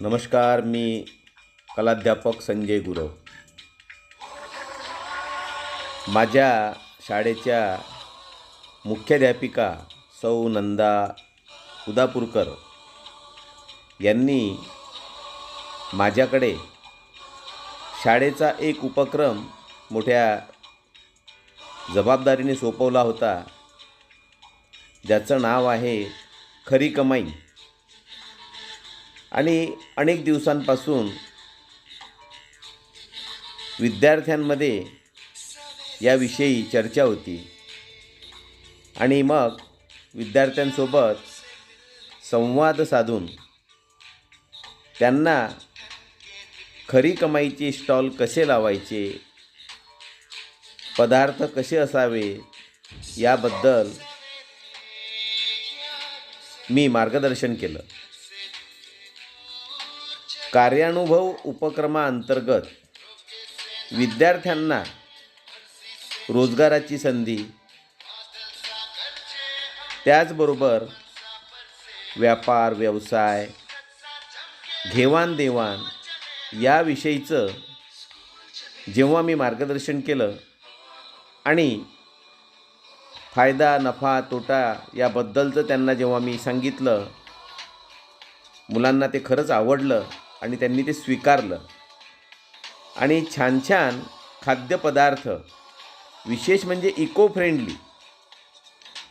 नमस्कार मी कलाध्यापक संजय गुरव. माझ्या शाळेच्या मुख्याध्यापिका सौ नंदा उदापूरकर यांनी माझ्याकडे शाळेचा एक उपक्रम मोठ्या जबाबदारीने सोपवला होता. ज्याचं नाव आहे खरी कमाई. आणि अनेक दिवसांपासून विद्यार्थ्यांमध्ये याविषयी चर्चा होती. आणि मग विद्यार्थ्यांसोबत संवाद साधून त्यांना खरी कमाईचे स्टॉल कसे लावायचे पदार्थ कसे असावे याबद्दल मी मार्गदर्शन केलं. कार्यानुभव उपक्रमाअंतर्गत विद्यार्थ्यांना रोजगाराची संधी त्याचबरोबर व्यापार व्यवसाय घेवाणदेवाण याविषयीचं जेव्हा मी मार्गदर्शन केलं आणि फायदा नफा तोटा याबद्दलचं त्यांना जेव्हा मी सांगितलं मुलांना ते खरंच आवडलं आणि त्यांनी ते स्वीकारलं. आणि छान छान खाद्यपदार्थ विशेष म्हणजे इको फ्रेंडली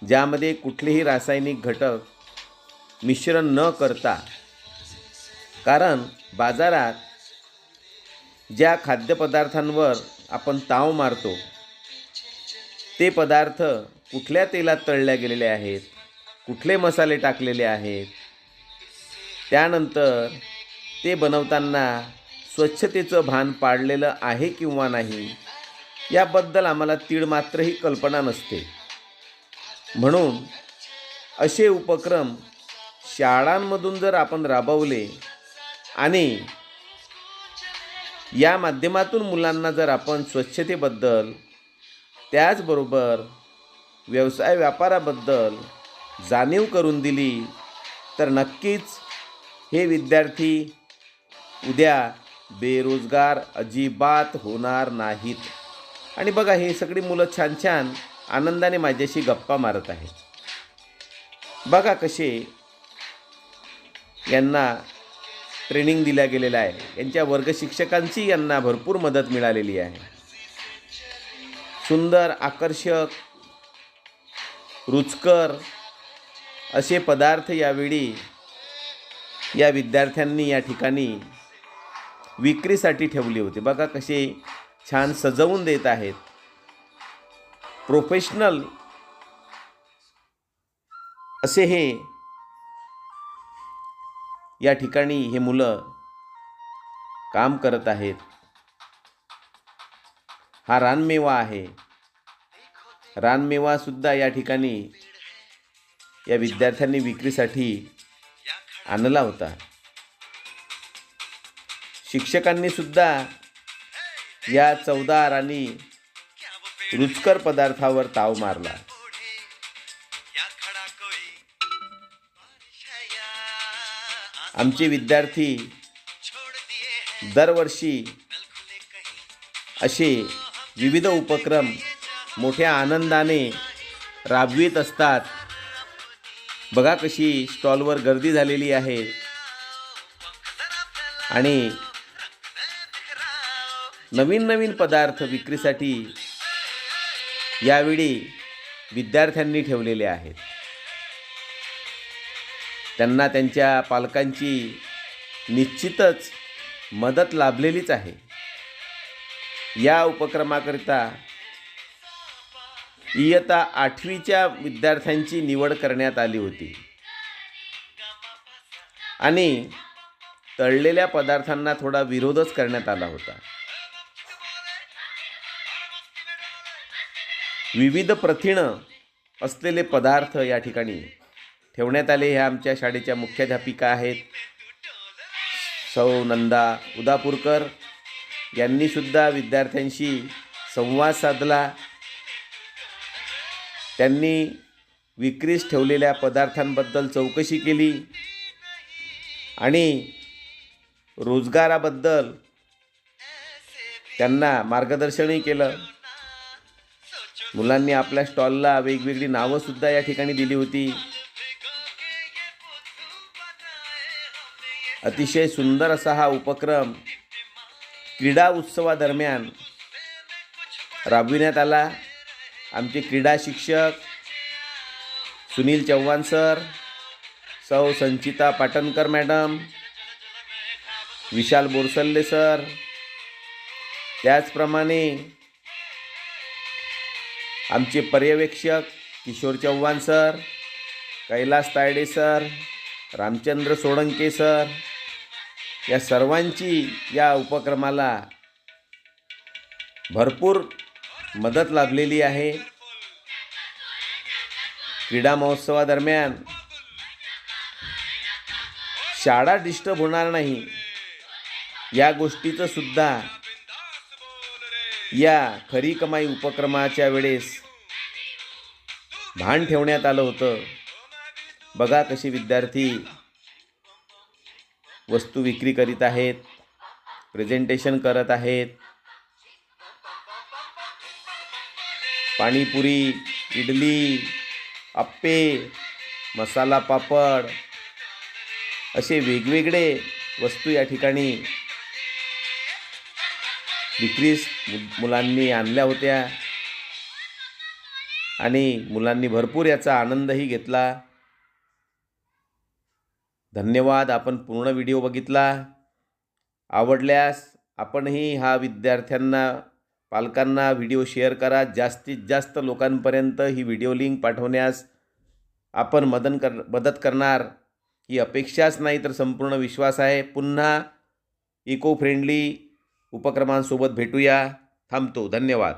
ज्यामध्ये कुठलेही रासायनिक घटक मिश्रण न करता कारण बाजारात ज्या खाद्यपदार्थांवर आपण ताव मारतो ते पदार्थ कुठल्या तेलात तळल्या गेलेले आहेत कुठले मसाले टाकलेले आहेत त्यानंतर ते बनवताना स्वच्छतेचं भान पाडलेलं आहे किंवा नाही याबद्दल आम्हाला तीळ मात्रही कल्पना नसते. म्हणून असे उपक्रम शाळांमधून जर आपण राबवले आणि या माध्यमातून मुलांना जर आपण स्वच्छतेबद्दल त्याचबरोबर व्यवसाय व्यापाराबद्दल जाणीव करून दिली तर नक्कीच हे विद्यार्थी उद्या बेरोजगार अजिबात होणार नाहीत. आणि बघा हे सगळी मुलं छान छान आनंदाने माझ्याशी गप्पा मारत आहेत. बघा कसे यांना ट्रेनिंग दिल्या गेलेलं आहे. यांच्या वर्ग शिक्षकांची यांना भरपूर मदत मिळालेली आहे. सुंदर आकर्षक रुचकर असे पदार्थ यावेळी या विद्यार्थ्यांनी या ठिकाणी विक्रीसाठी ठेवली होती. बघा कसे छान सजवून देत आहेत. प्रोफेशनल असे हे या ठिकाणी हे मुलं काम करत आहेत. हा रानमेवा आहे. रानमेवा सुद्धा या ठिकाणी या विद्यार्थ्यांनी विक्रीसाठी आणला होता. शिक्षकांनी सुद्धा या चवदार आणि रुचकर पदार्थावर ताव मारला. आमचे विद्यार्थी दरवर्षी असे विविध उपक्रम मोठ्या आनंदाने राबवित असतात. बघा कशी स्टॉलवर गर्दी झालेली आहे. आणि नवीन नवीन पदार्थ विक्रीसाठी यावेळी विद्यार्थ्यांनी ठेवलेले आहेत. त्यांना त्यांच्या पालकांची निश्चितच मदत लाभलेलीच आहे. या उपक्रमाकरिता इयता आठवीच्या विद्यार्थ्यांची निवड करण्यात आली होती. आणि तळलेल्या पदार्थांना थोडा विरोधच करण्यात आला होता. विविध प्रथिणं असलेले पदार्थ या ठिकाणी ठेवण्यात आले. ह्या आमच्या शाळेच्या मुख्याध्यापिका आहेत. सौ नंदा उदापूरकर यांनीसुद्धा विद्यार्थ्यांशी संवाद साधला. त्यांनी विक्रीस ठेवलेल्या पदार्थांबद्दल चौकशी केली आणि रोजगाराबद्दल त्यांना मार्गदर्शनही केलं. मुलांनी आपल्या स्टॉलला वेगवेगळी नावंसुद्धा या ठिकाणी दिली होती. अतिशय सुंदर असा हा उपक्रम क्रीडा उत्सवादरम्यान राबविण्यात आला. आमचे क्रीडा शिक्षक Sunil Chavan sir Sau Sanchita Patankar madam Vishal Borsalle sir त्याचप्रमाणे आमचे पर्यवेक्षक Kishor Chavan sir Kailas Tayde sir Ramchandra Solanke sir या सर्वांची या उपक्रमाला भरपूर मदत लाभलेली आहे. क्रीडा महोत्सवादरम्यान शाळा डिस्टर्ब होणार नाही. या गोष्टीचं सुद्धा या खरी कमाई उपक्रमाच्या वेळेस भान ठेवण्यात आलं होतं. बघा कशी विद्यार्थी वस्तू विक्री करीत आहेत प्रेझेंटेशन करत आहेत. पाणीपुरी इडली आप्पे मसाला पापड असे वेगवेगळे वस्तू या ठिकाणी विक्रीस मुलांनी आणल्या होत्या. आणि मुलांनी भरपूर याचा आनंदही घेतला. धन्यवाद आपण पूर्ण व्हिडिओ बघितला. आवडल्यास आपणही हा विद्यार्थ्यांना पालकांना व्हिडिओ शेअर करा. जास्तीत जास्त लोकांपर्यंत ही व्हिडिओ लिंक पाठवण्यास आपण मदन कर मदत करणार. ही अपेक्षाच नाही तर संपूर्ण विश्वास आहे. पुन्हा इको फ्रेंडली उपक्रमांसोबत भेटूया. थांबतो. धन्यवाद.